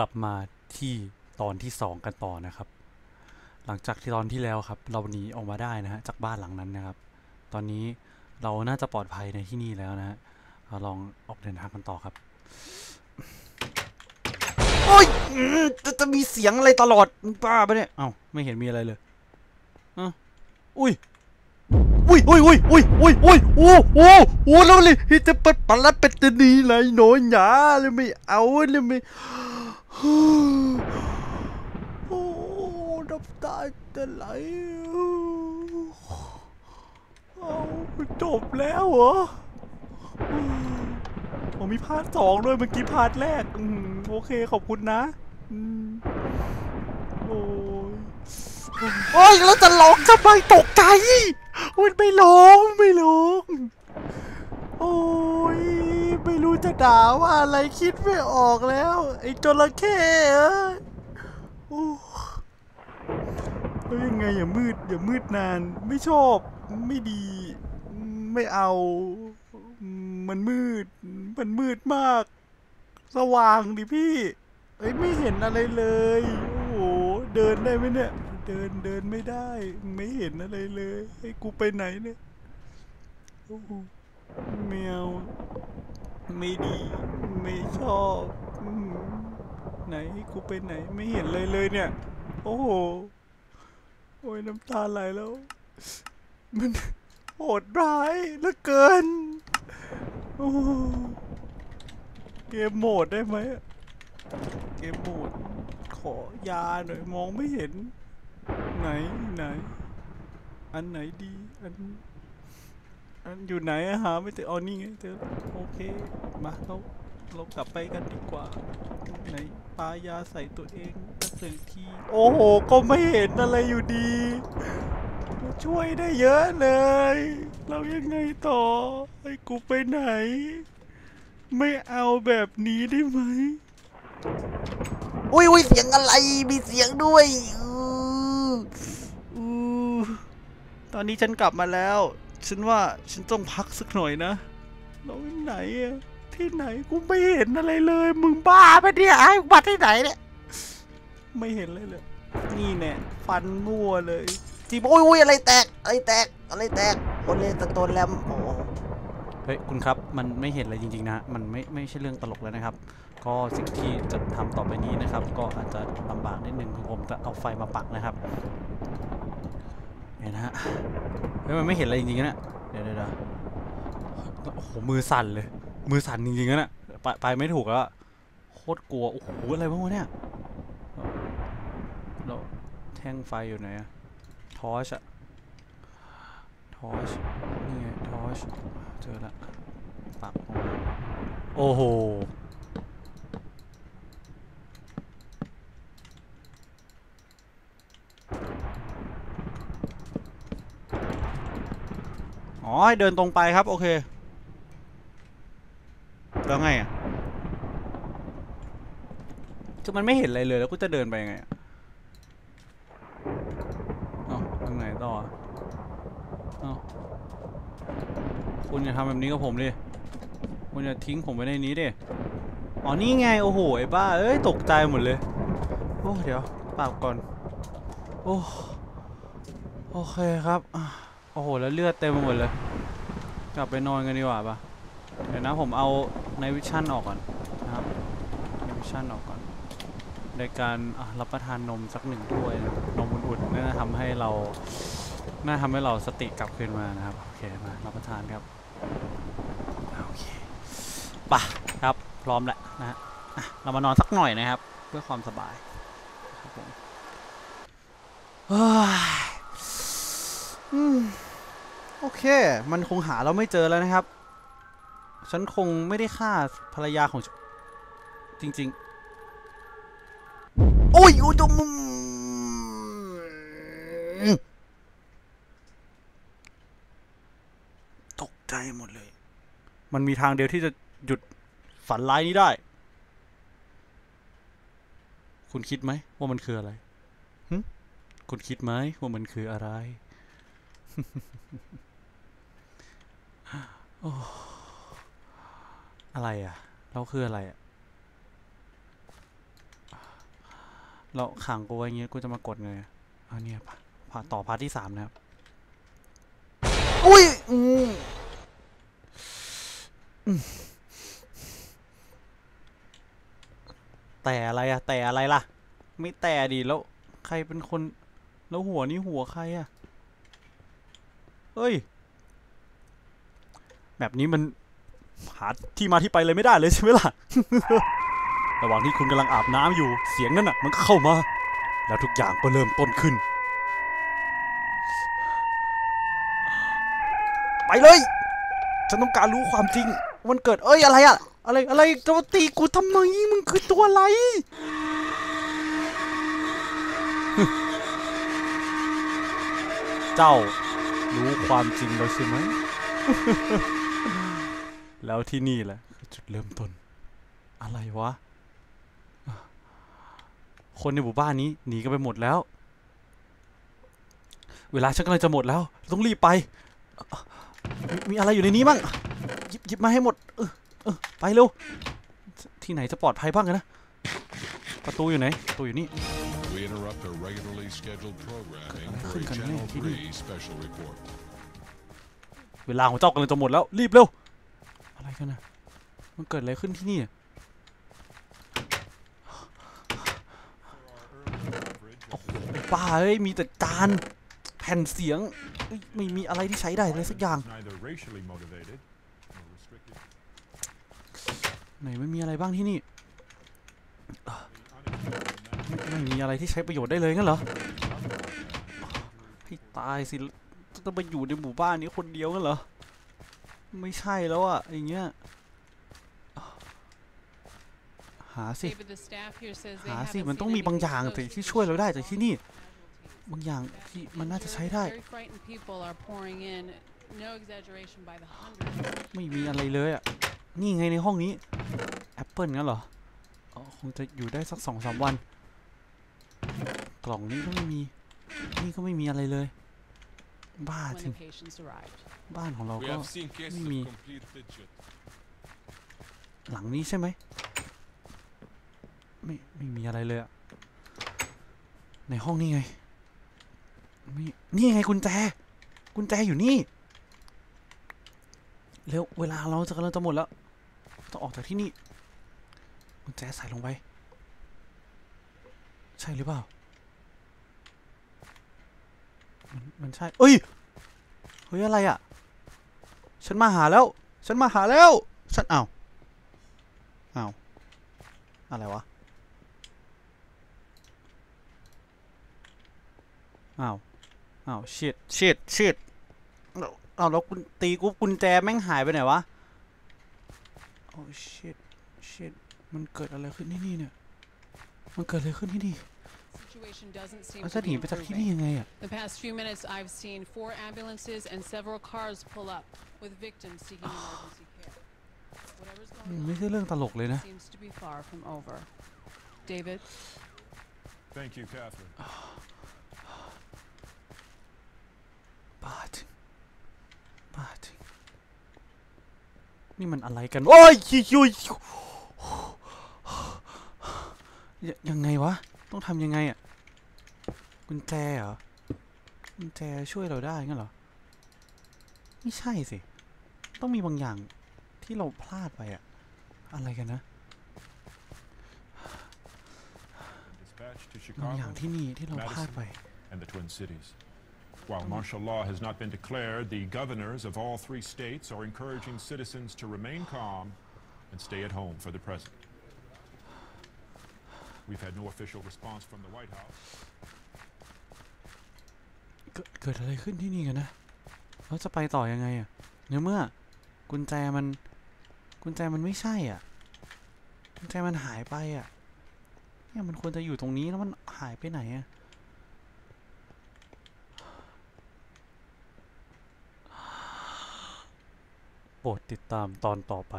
ลับมาที่ตอนที่สองกันต่อนะครับ หลังจากที่ตอนที่แล้วครับ เราหนีออกมาได้นะฮะจากบ้านหลังนั้นนะครับ ตอนนี้เราน่าจะปลอดภัยในที่นี่แล้วนะฮะเราลองออกเดินทางกันต่อครับโอ้ยจะจะมีเสียงอะไรตลอดมึงบ้าปะเนี่ยเอ้าไม่เห็นมีอะไรเลยอะอุ้ย อุ้ยอุ้ยอุ้ยอุ้ยอุ้ยอุ้ยโอ้โอ้โอ้แล้วเลยที่จะเปัดปัดละเป็ดจะหนีเลยหนอนหยาเลยไม่เอาเลยไม่โอ้น้ำตาจะไหลเอาจบแล้วเหรอผมมีพาร์ทสองด้วยเมื่อกี้พาร์ทแรก โอเคขอบคุณนะ โอ้ โอ้ยแล้วจะร้องทำไมตกใจมันไม่ร้องไม่ร้องโอ้ยไม่รู้จะด่าว่าอะไรคิดไม่ออกแล้ว ไอ้จระเข้เอ้ยโอ้แล้วยังไงอย่ามืดอย่ามืดนาน ไม่ชอบไม่ดี ไม่เอา มันมืด มันมืดมาก สว่างดิพี่เอ้ยไม่เห็นอะไรเลย โอ้โหเดินได้ไหมเนี่ย เดินเดินไม่ได้ ไม่เห็นอะไรเลยไอ้กูไปไหนเนี่ยโอ้โหแมวไม่ดี ไม่ชอบอืมไหนกูไปไหน ไม่เห็นเลยเลยเนี่ย โอ้โห โอ้ยน้ำตาไหลแล้ว มันโหดร้ายเหลือเกิน โอ้เกมโหมดได้ไหม เกมโหมด ขอยาหน่อยมองไม่เห็น ไหนไหน อันไหนดีอันอันอยู่ไหนอะหาไม่เจออ๋อนี่ไงเจอโอเคมาเราเรากลับไปกันดีกว่าไหนปายาใส่ตัวเองสักหนึ่งทีโอ้โหก็ไม่เห็นอะไรอยู่ดี ช่วยได้เยอะเลย เรายังไงต่อไอ้กูไปไหน ไม่เอาแบบนี้ได้ไหมอุ้ยอุ้ยเสียงอะไรมีเสียงด้วยอืออือ ตอนนี้ฉันกลับมาแล้ว ฉันว่าฉันต้องพักสักหน่อยนะเราไหนอะที่ไหนกูไม่เห็นอะไรเลย มึงบ้าไปะเนี่ยไอ้บัตรที่ไหนเนี่ยไม่เห็นเลยเลย นี่แน่ฟันมั่วเลยจีบอุ้ยอุ้ยอะไรแตกอะไรแตกอะไรแตกคนเล่นตะโตนแลมโอ้ เฮ้ยคุณครับมันไม่เห็นอะไรจริงๆนะมันไม่ไม่ใช่เรื่องตลกแล้วนะครับ ก็สิ่งที่จะทำต่อไปนี้นะครับ ก็อาจจะลำบากนิดนึงคือผมจะเอาไฟมาปักนะครับเห็นนะฮะเฮ้ยมันไม่เห็นอะไรจริงๆนะเดี๋ยวเดี๋ยวโอ้โหมือสั่นเลย มือสั่นจริงๆนะไปไปไม่ถูกแล้วโคตรกลัวโอ้โหอะไรบ้างวะเนี่ยแล้วแท่งไฟอยู่ไหนอะทอชอะทอชนี่ไงทอช เจอละปักลงมาโอ้โหอ๋อให้เดินตรงไปครับ โอเค แล้วไงอะคือมันไม่เห็นอะไรเลยแล้วกูจะเดินไปยังไงอะเอ้าทางไหนต่ออะเอ้า คุณอย่าทำแบบนี้กับผมดิคุณอย่าทิ้งผมไว้ในนี้ดิอ๋อนี่ไงโอ้โหไอ้บ้าเอ้ยตกใจหมดเลยโอ้เดี๋ยวปากก่อนโอ้โอเคครับโอ้โหแล้วเลือดเต็มหมดเลย กลับไปนอนกันดีกว่าปะเดี๋ยวนะผมเอาในวิชั่นออกก่อนนะครับในวิชั่นออกก่อนในการรับประทานนมสักหนึ่งถ้วยนมอุ่นๆน่าจะทำให้เราน่าทำให้เราสติกลับคืนมานะครับโอเคมารับประทานครับ ปะครับพร้อมแล้วนะฮะเรามานอนสักหน่อยนะครับ เพื่อความสบายครับผมโอเค มันคงหาเราไม่เจอแล้วนะครับ ฉันคงไม่ได้ฆ่าภรรยาของฉันจริงโอ้ยอุ้ยตมุมตกใจหมดเลย มันมีทางเดียวที่จะ หยุดฝันร้ายนี้ได้ คุณคิดไหมว่ามันคืออะไรหึคุณคิดไหมว่ามันคืออะไร โอ้อะไรอะ เราคืออะไรอะ เราขังกูไว้อย่างงี้กูจะมากดไงอะอันนี้พาพาต่อพาร์ทที่สามนะครับ อุ้ยอืมอืม แต่อะไรอะแต่อะไรล่ะ ไม่แต่ดิแล้วใครเป็นคน แล้วหัวนี่หัวใครอะเฮ้ย แบบนี้มันหาที่มาที่ไปเลยไม่ได้เลยใช่ไหมล่ะ ระหว่างที่คุณกำลังอาบน้ำอยู่เสียงนั้นน่ะ มันก็เข้ามา แล้วทุกอย่างก็เริ่มต้นขึ้น ไปเลย ฉันต้องการรู้ความจริง มันเกิดเอ้ยอะไรอะ อะไรอะไรจะมาตีกูทำไมมึงคือตัวอะไรเจ้ารู้ความจริงแล้วใช่ไหม แล้วที่นี่แหละคือจุดเริ่มต้น อะไรวะ คนในหมู่บ้านนี้หนีกันไปหมดแล้ว เวลาฉันกำลังจะหมดแล้ว ต้องรีบไปมมีอะไรอยู่ในนี้บ้างหยิบหยิบมาให้หมดเออ เออไปเร็ว ที่ไหนจะปลอดภัยบ้างกันนะ ประตูอยู่ไหน ประตูอยู่นี่ We interrupt our regularly scheduled programming for a ขึ้นกันแน่ Channel ที่นี่3 special report. เวลาของเจ้ากำลังจะหมดแล้ว รีบเร็ว อะไรกันนะมันเกิดอะไรขึ้นที่นี่อะโอ้โหป้าเอ้ย มีแต่จาน แผ่นเสียงเอ้ยไม่มีอะไรที่ใช้ได้เลยสักอย่าง ไหนไม่มีอะไรบ้างที่นี่อะไม่ไม่มีอะไรที่ใช้ประโยชน์ได้เลยงั้นเหรอให้ตายสิจะต้องไปอยู่ในหมู่บ้านนี้คนเดียวงั้นเหรอ ไม่ใช่แล้วอะอย่างเงี้ยหาสิ David, the staff here says they หา haven't สิ มัน seen ต้องมี any บางอย่าง explosives แต่ที่ช่วยเราได้จากที่นี่ casualties. บางอย่างที่มันน่าจะใช้ได้ Very frightened people are pouring in. No exaggeration by the hundreds. ไม่มีอะไรเลยอะ นี่ไงในห้องนี้แอปเปิลงั้นเหรออ๋อคงจะอยู่ได้สักสองสามวัน กล่องนี้ก็ไม่มี นี่ก็ไม่มีอะไรเลย บ้า when จริง the patients arrived. บ้านของเรา We ก็ have seen cases of me. complete fidget. หลังนี้ใช่ไหมไม่ไม่มีอะไรเลยอะในห้องนี่ไงไม่นี่ไงกุญแจ กุญแจอยู่นี่ เร็วเวลาเราจะกำลังจะหมดแล้ว ต้องออกจากที่นี่กุญแจใส่ลงไป ใช่หรือเปล่า มันมันใช่ เอ้ย เฮ้ยอะไรอะฉันมาหาแล้ว ฉันมาหาแล้ว ฉันอ้าวอ้าวอะไรวะ อ้าว อ้าวชิดชิ ดชิดอ้าวแล้วกุญตีกูกุญแจแม่งหายไปไหนวะ โอ้ชิดชิดมันเกิดอะไรขึ้นที่นี่เนี่ย มันเกิดอะไรขึ้นที่นี่ Situation doesn't seem เรา to จะห be นีไปจากที่นี่ improving. ยังไงอะ The past few minutes, I've seen four ambulances and several cars pull up with victims seeking emergency care. Whatever's อื going มไม่ใช่เรื่องตลกเลยนะ on seems to be far from over. David, thank you catherine บ้าจริงบ้าจริง นี่มันอะไรกัน โอ้ยยุยยุยยยังไงวะ ต้องทำยังไงอะ กุญแจเหรอ กุญแจช่วยเราได้งั้นเหรอ ไม่ใช่สิ ต้องมีบางอย่างที่เราพลาดไปอะอะไรกันนะ dispatched to บาง chicago อย่างที่นี่ที่เราพลาดไป while martial law has not been declared the governors of all three states are encouraging citizens to remain calm and stay at home for the present we've had no official response from the white house เกิดเกิดอะไรขึ้นที่นี่กันนะ เราจะไปต่อยังไงอะในเมื่อ กุญแจมัน กุญแจมันไม่ใช่อ่ะ กุญแจมันหายไปอ่ะ เนี่ยมันควรจะอยู่ตรงนี้แล้วมันหายไปไหนอ่ะ โปรดติดตามตอนต่อไป